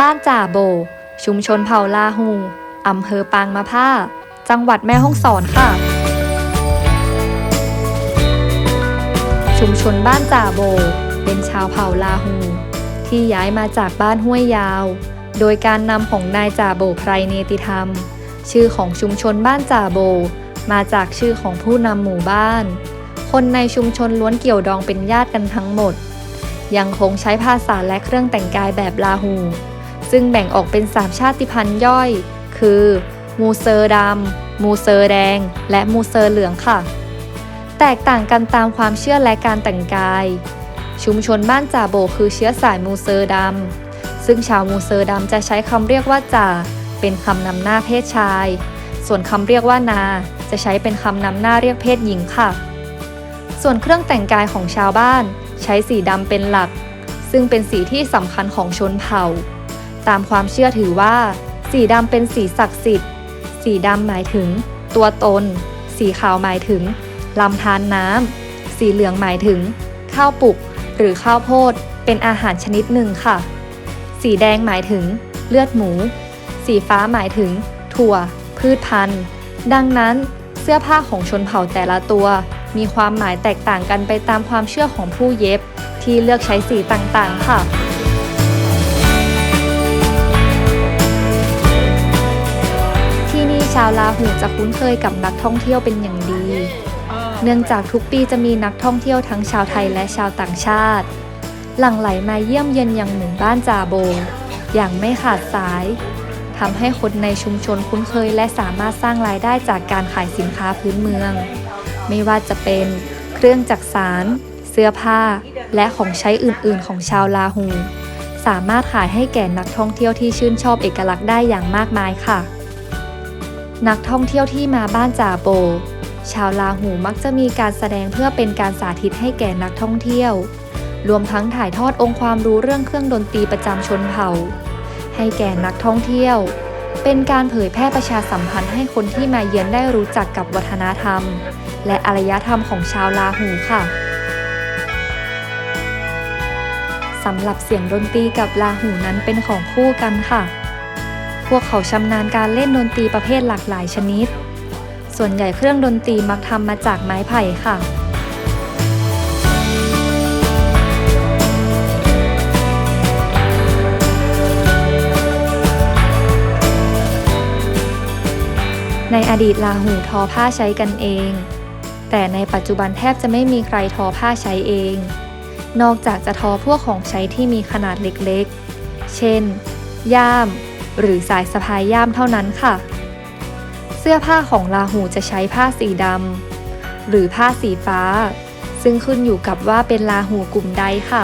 บ้านจ่าโบ ชุมชนเผ่าลาหูอำเภอปางมะผ้า จังหวัดแม่ฮ่องสอนค่ะ ชุมชนบ้านจ่าโบ เป็นชาวเผ่าลาหูที่ย้ายมาจากบ้านห้วยยาว โดยการนำของนายจ่าโบไพรเนติธรรม ชื่อของชุมชนบ้านจ่าโบ มาจากชื่อของผู้นำหมู่บ้าน คนในชุมชนล้วนเกี่ยวดองเป็นญาติกันทั้งหมด ยังคงใช้ภาษาและเครื่องแต่งกายแบบลาหู ซึ่งแบ่งออกเป็นสามชาติพันธุ์ย่อย คือ มูเซอร์ดำมูเซอร์แดง และมูเซอร์เหลืองค่ะ แตกต่างกันตามความเชื่อและการแต่งกาย ชุมชนบ้านจ่าโบคือเชื้อสายมูเซอร์ดำซึ่งชาวมูเซอร์ดำจะใช้คำเรียกว่าจ่าเป็นคำนำหน้าเพศชาย ส่วนคำเรียกว่านา จะใช้เป็นคำนำหน้าเรียกเพศหญิงค่ะ ส่วนเครื่องแต่งกายของชาวบ้าน ใช้สีดำเป็นหลัก ซึ่งเป็นสีที่สำคัญของชนเผ่า ตามความเชื่อถือว่า สีดำเป็นสีศักดิ์สิทธิ์ สีดำหมายถึง ตัวตน สีขาวหมายถึงลำธารน้ำสีเหลืองหมายถึง ข้าวปลุก หรือข้าวโพด เป็นอาหารชนิดหนึ่งค่ะ สีแดงหมายถึง เลือดหมู สีฟ้าหมายถึง ถั่ว พืชพันธุ์ ดังนั้นเสื้อผ้าของชนเผ่าแต่ละตัว มีความหมายแตกต่างกันไปตามความเชื่อของผู้เย็บ ที่เลือกใช้สีต่างๆ ค่ะ ลาหูจะคุ้นเคยกับนักท่องเที่ยวเป็นอย่างดี เนื่องจากทุกปีจะมีนักท่องเที่ยวทั้งชาวไทยและชาวต่างชาติ หลั่งไหลมาเยี่ยมเยียนยังหมู่บ้านจาโบ อย่างไม่ขาดสายทำให้คนในชุมชนคุ้นเคยและสามารถสร้างรายได้จากการขายสินค้าพื้นเมือง ไม่ว่าจะเป็นเครื่องจักสานเสื้อผ้า และของใช้อื่นๆ ของชาวลาหู สามารถขายให้แก่นักท่องเที่ยวที่ชื่นชอบเอกลักษณ์ได้อย่างมากมายค่ะ นักท่องเที่ยวที่มาบ้านจ่าโบ ชาวลาหูมักจะมีการแสดงเพื่อเป็นการสาธิตให้แก่นักท่องเที่ยว รวมทั้งถ่ายทอดองค์ความรู้เรื่องเครื่องดนตรีประจำชนเผ่า ให้แก่นักท่องเที่ยว เป็นการเผยแพร่ประชาสัมพันธ์ให้คนที่มาเยือนได้รู้จักกับวัฒนธรรม และอารยธรรมของชาวลาหูค่ะสำหรับเสียงดนตรีกับลาหูนั้นเป็นของคู่กันค่ะ วกเขาชำนาญการเล่นดนตรีประเภทหลากหลายชนิด ส่วนใหญ่เครื่องดนตรีมักทำมาจากไม้ไผ่ค่ะในอดีตลาหูทอผ้าใช้กันเอง แต่ในปัจจุบันแทบจะไม่มีใครทอผ้าใช้เอง นอกจากจะทอพวกของใช้ที่มีขนาดเล็กๆ เช่น ย่าม หรือสายสะพายย่ามเท่านั้นค่ะ เสื้อผ้าของลาหูจะใช้ผ้าสีดำหรือผ้าสีฟ้า ซึ่งขึ้นอยู่กับว่าเป็นลาหูกลุ่มใดค่ะ